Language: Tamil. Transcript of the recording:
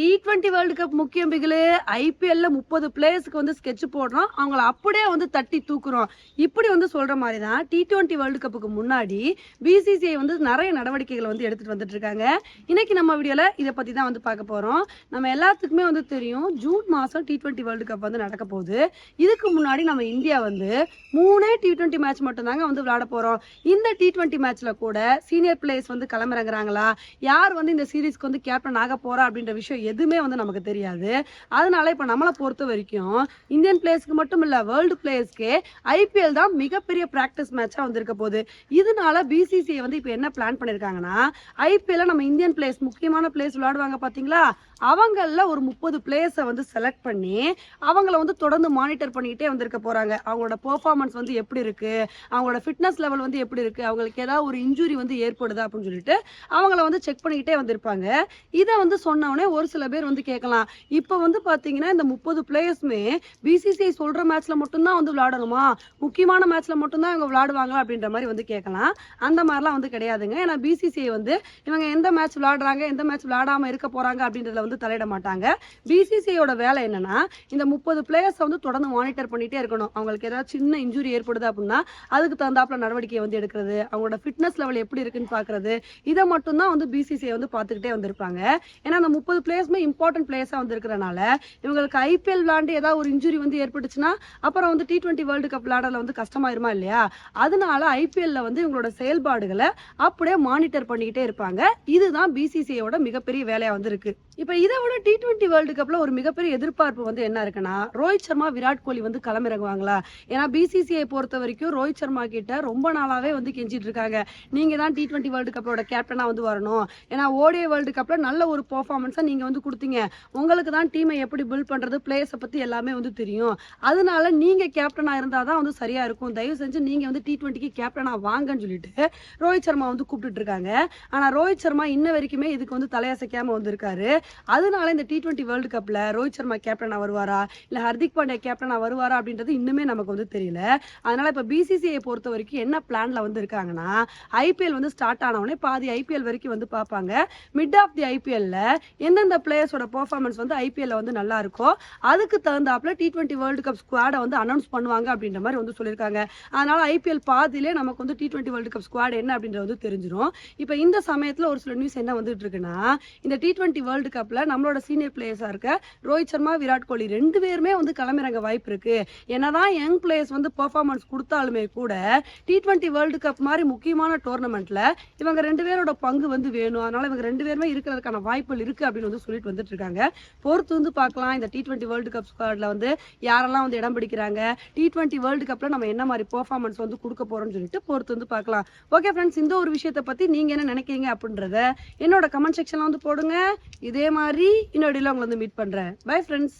டி டுவெண்ட்டி வேர்ல்டு கப் முக்கியம் பிகிலு ஐபிஎல்ல முப்பது பிளேயர்ஸ்க்கு வந்து ஸ்கெட்ச் போடுறோம். அவங்கள அப்படியே வந்து தட்டி தூக்குறோம். இப்படி வந்து சொல்ற மாதிரி தான் டி டுவெண்ட்டி வேர்ல்டு கப்புக்கு முன்னாடி பிசிசிஐ வந்து நிறைய நடவடிக்கைகளை வந்து எடுத்துட்டு வந்துட்டு இருக்காங்க இன்னைக்கு நம்ம வீடியோல இதை பத்தி தான் வந்து பார்க்க போறோம். நம்ம எல்லாத்துக்குமே வந்து தெரியும் ஜூன் மாசம் டி டுவெண்ட்டி வேர்ல்டு கப் வந்து நடக்க போகுது. இதுக்கு முன்னாடி நம்ம இந்தியா வந்து மூணே டி டுவெண்ட்டி மேட்ச் மட்டும் தாங்க வந்து விளையாட போறோம். இந்த டி டுவெண்ட்டி மேட்ச்ல கூட சீனியர் பிளேயர்ஸ் வந்து களமிறங்குறாங்களா? யார் வந்து இந்த சீரீஸ்க்கு வந்து கேப்டன் ஆக போறா அப்படின்ற விஷயம் எதுவுமே வந்து நமக்கு தெரியாது. அதனால இப்போ நம்மளை பொறுத்த வரைக்கும் இந்தியன் பிளேயர்ஸ்க்கு மட்டும் இல்லை வேர்ல்டு பிளேயர்ஸ்க்கே ஐபிஎல் தான் மிகப்பெரிய ப்ராக்டிஸ் மேட்சாக வந்திருக்க போகுது. இதனால பிசிசிஐ வந்து இப்போ என்ன பிளான் பண்ணியிருக்காங்கன்னா ஐபிஎல்ல நம்ம இந்தியன் பிளேயர்ஸ் முக்கியமான பிளேயர்ஸ் விளையாடுவாங்க பார்த்தீங்களா அவங்களில் ஒரு முப்பது பிளேயர்ஸை வந்து செலக்ட் பண்ணி அவங்கள வந்து தொடர்ந்து மானிட்டர் பண்ணிக்கிட்டே வந்திருக்க போகிறாங்க அவங்களோட பெர்ஃபார்மன்ஸ் வந்து எப்படி இருக்குது அவங்களோட ஃபிட்னஸ் லெவல் வந்து எப்படி இருக்குது அவங்களுக்கு ஏதாவது ஒரு இன்ஜுரி வந்து ஏற்படுதா அப்படின்னு சொல்லிட்டு அவங்கள வந்து செக் பண்ணிக்கிட்டே வந்திருப்பாங்க. இதை வந்து சொன்னவொடனே ஒரு சில பேர் வந்து கேட்கலாம். இப்போ வந்து பார்த்தீங்கன்னா இந்த முப்பது பிளேயர்ஸுமே பிசிசிஐ சொல்கிற மேட்ச்சில் மட்டும்தான் வந்து விளாடணுமா முக்கியமான மேட்ச்சில் மட்டும்தான் இவங்க விளாடுவாங்களா அப்படின்ற மாதிரி வந்து கேட்கலாம். அந்த மாதிரிலாம் வந்து கிடையாதுங்க. ஏன்னா பிசிசிஐ வந்து இவங்க எந்த மேட்ச் விளாடுறாங்க எந்த மேட்ச் விளாடாமல் இருக்க போகிறாங்க அப்படின்றத வந்து தலையிட மாட்டாங்க. பிசிசிஐயோட வேலை என்னன்னா இந்த முப்பது பிளேயர்ஸை வந்து தொடர்ந்து மானிட்டர் பண்ணிகிட்டே இருக்கணும். அவங்களுக்கு ஏதாவது சின்ன இன்ஜுரி ஏற்படுது அப்படின்னா அதுக்கு தகுந்தாப்புல நடவடிக்கை வந்து எடுக்கிறது அவங்களோட ஃபிட்னஸ் லெவல் எப்படி இருக்குன்னு பார்க்கறது இதை மட்டும்தான் வந்து பிசிசிஐ வந்து பார்த்துக்கிட்டே வந்திருப்பாங்க. ஏன்னா அந்த முப்பது பிளேயர்ஸுமே இம்பார்ட்டன்ட் பிளேயர்ஸாக வந்திருக்கிறனால இவங்களுக்கு ஐபிஎல் விளாண்டு ஏதாவது ஒரு இன்ஜுரி வந்து ஏற்பட்டுச்சுன்னா அப்புறம் வந்து டி ட்வெண்ட்டி வேர்ல்டு கப் விளாடல வந்து கஷ்டமாயிருமா இல்லையா? அதனால ஐபிஎல்ல வந்து இவங்களோட செயல்பாடுகளை அப்படியே மானிட்டர் பண்ணிக்கிட்டே இருப்பாங்க. இதுதான் பிசிசிஐயோட மிகப்பெரிய வேலையா வந்து இருக்கு இப்போ இதை விட டி ட்வெண்ட்டி வேர்ல்டு கப்ல ஒரு மிகப்பெரிய எதிர்பார்ப்பு வந்து என்ன இருக்குன்னா ரோஹித் சர்மா விராட் கோலி வந்து களமிறங்குவாங்களா? ஏன்னா பிசிசிஐ பொறுத்த வரைக்கும் ரோஹித் சர்மா கிட்ட ரொம்ப நாளாவே வந்து கெஞ்சிட்டு இருக்காங்க. நீங்க தான் டி டுவெண்ட்டி வேர்ல்டு கப்போட கேப்டனா வந்து வரணும். ஏன்னா ஓடிஐ வேர்ல்டு கப்ல நல்ல ஒரு பெர்ஃபார்மன்ஸை நீங்க வந்து கொடுத்தீங்க. உங்களுக்கு தான் டீமை எப்படி பில்ட் பண்றது பிளேயர்ஸை பத்தி எல்லாமே வந்து தெரியும். அதனால நீங்க கேப்டனா இருந்தால் தான் வந்து சரியா இருக்கும். தயவு செஞ்சு நீங்க வந்து டி டுவெண்ட்டிக்கு கேப்டனா வாங்கன்னு சொல்லிட்டு ரோஹித் சர்மா வந்து கூப்பிட்டுட்டு இருக்காங்க. ஆனா ரோஹித் சர்மா இன்ன வரைக்குமே இதுக்கு வந்து தலையசைக்காமல் வந்திருக்காரு. அதனால இந்த டி டுவெண்ட்டி வேர்ல்டு கப்ல ரோஹித் சர்மா கேப்டனா வருவாரா? இல்லை ஹர்திக் பாண்டியா கேப்டனா வருவாரா அப்படின்றது இன்னுமே நமக்கு வந்து தெரியல. அதனால இப்ப பிசிசிஐ பொறுத்த வரைக்கும் என்ன பிளானில் வந்து இருக்காங்கன்னா ஐபிஎல் வந்து ஸ்டார்ட் ஆனவுடனே பாதி ஐபிஎல் வரைக்கும் வந்து பார்ப்பாங்க. மிட் ஆஃப் தி ஐபிஎல்ல எந்தெந்த பிளேயர்ஸோட பெர்ஃபார்மன்ஸ் வந்து ஐபிஎல்ல வந்து நல்லா இருக்கோ அதுக்கு தகுந்தாப்புல டி டுவெண்ட்டி வேர்ல்டு கப் ஸ்குவாடை வந்து அனௌன்ஸ் பண்ணுவாங்க அப்படின்ற மாதிரி வந்து சொல்லியிருக்காங்க. அதனால ஐபிஎல் பாதியிலே நமக்கு வந்து T twenty world cup squad என்ன அப்படின்றது வந்து தெரிஞ்சிடும் இப்போ இந்த சமயத்தில் ஒரு சில நியூஸ் என்ன வந்துட்டு இருக்குன்னா இந்த டி டுவெண்ட்டி வேர்ல்டு கப்பில் நம்மளோட சீனியர் பிளேயர்ஸாக இருக்க ரோஹித் சர்மா விராட் கோலி ரெண்டு பேருமே வந்து களமிறங்க வாய்ப்பு இருக்கு. என்னதான் யங் பிளேயர்ஸ் வந்து பெர்ஃபார்மன்ஸ் கொடுத்தாலுமே கூட டி டுவெண்ட்டி வேர்ல்டு கப் மாதிரி முக்கியமான டோர்னமெண்ட்ல இவங்க ரெண்டு பேரோட பங்கு வந்து வேணும். அதனால இவங்க ரெண்டு பேருமே இருக்கிறதுக்கான வாய்ப்புகள் இருக்கு அப்படின்னு வந்து சொல்லிட்டு வந்துட்டு இருக்காங்க பொறுத்து வந்து பார்க்கலாம். இந்த டி டுவெண்ட்டி வேர்ல்டு கப் ஸ்குவாட்ல வந்து யாரெல்லாம் வந்து இடம் பிடிக்கிறாங்க? டி டுவெண்ட்டி வேர்ல்டு கப்ல நம்ம என்ன மாதிரி பெர்ஃபார்மன்ஸ் வந்து கொடுக்க போறோம்னு சொல்லிட்டு பொறுத்து வந்து பார்க்கலாம். ஓகே ஃப்ரெண்ட்ஸ் இந்த ஒரு விஷயத்தை பத்தி நீங்க என்ன நினைக்கிறீங்க அப்படின்றத என்னோட கமெண்ட் செக்ஷன்ல வந்து போடுங்க. இதே மாதிரி இன்னொரு உங்களை வந்து மீட் பண்றேன். Bye friends